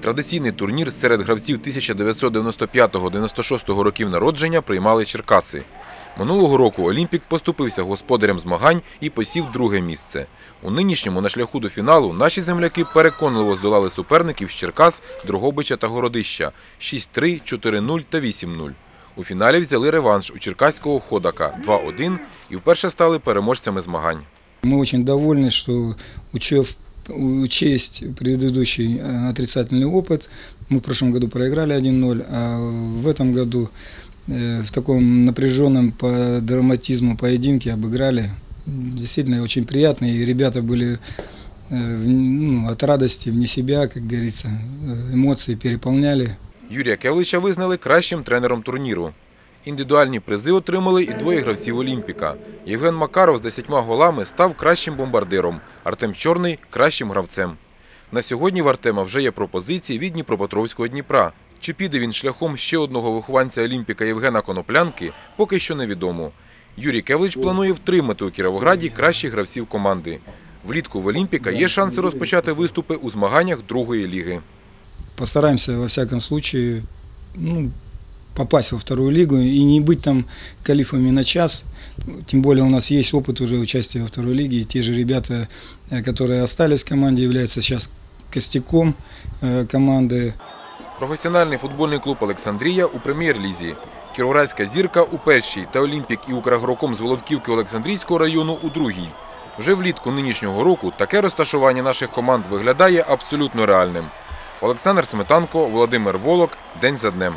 Традиційний турнір серед гравців 1995-96 років народження приймали Черкаси. Минулого року Олімпік поступився господарям змагань і посів друге місце. У нинішньому на шляху до фіналу наші земляки переконливо здолали суперників з Черкас, Дрогобича та Городища 6-3, 4-0 та 8-0. У фіналі взяли реванш у черкаського Ходака 2-1 і вперше стали переможцями змагань. Мы очень довольны, что учев, учесть предыдущий э, отрицательный опыт, мы в прошлом году проиграли 1-0, а в этом году э, в таком напряженном по драматизму поединке обыграли. Действительно очень приятно, и ребята были э, в- ну, от радости вне себя, как говорится, э, эмоции переполняли. Юрія Кевлича визнали кращим тренером турніру. Індивідуальні призи отримали і двоє гравців Олімпіка. Євген Макаров з 10 голами став кращим бомбардиром, Артем Чорний – кращим гравцем. На сьогодні в Артема вже є пропозиції від Дніпропетровського Дніпра. Чи піде він шляхом ще одного вихованця Олімпіка Євгена Коноплянки, поки що невідомо. Юрій Кевлич планує втримати у Кіровограді кращих гравців команди. Влітку в Олімпіка є шанси розпочати виступи у змаганнях другої ліги. постараемся во всяком случае ну, попасть во вторую лигу и не быть там калифами на час. Тем более у нас есть опыт уже участия во второй лиге. И те же ребята, э, которые остались в команде, являются сейчас костяком э, команды. Професіональний футбольний клуб Олександрія у прем'єр-лізі. Кіровоградська зірка у першій та Олімпік і Украгроком з Головківки Олександрійського району у другій. Вже влітку нинішнього року таке розташування наших команд виглядає абсолютно реальним. Олександр Сметанко, Володимир Волок. День за днем.